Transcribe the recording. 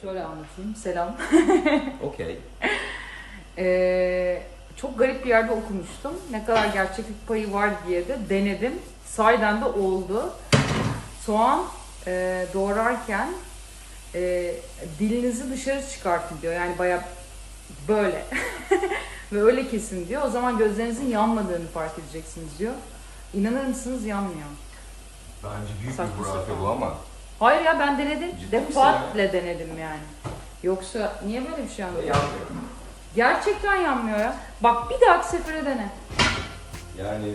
Şöyle anlatayım. Selam. Okey. Ee, çok garip bir yerde okumuştum. Ne kadar gerçeklik payı var diye de denedim. Sahiden de oldu. Soğan e, doğrarken e, dilinizi dışarı çıkartın diyor. Yani baya böyle. Ve öyle kesin diyor. O zaman gözlerinizin yanmadığını fark edeceksiniz diyor. İnanır mısınız yanmıyor. Bence büyük Saçma bir hurafe bu ama. Hayır ya ben denedim. Ciddi Defaatle denedim yani. Yoksa niye böyle bir şey anlatıyorsun? Yanmıyor. Gerçekten yanmıyor ya. Bak bir dahaki sefere dene. Yani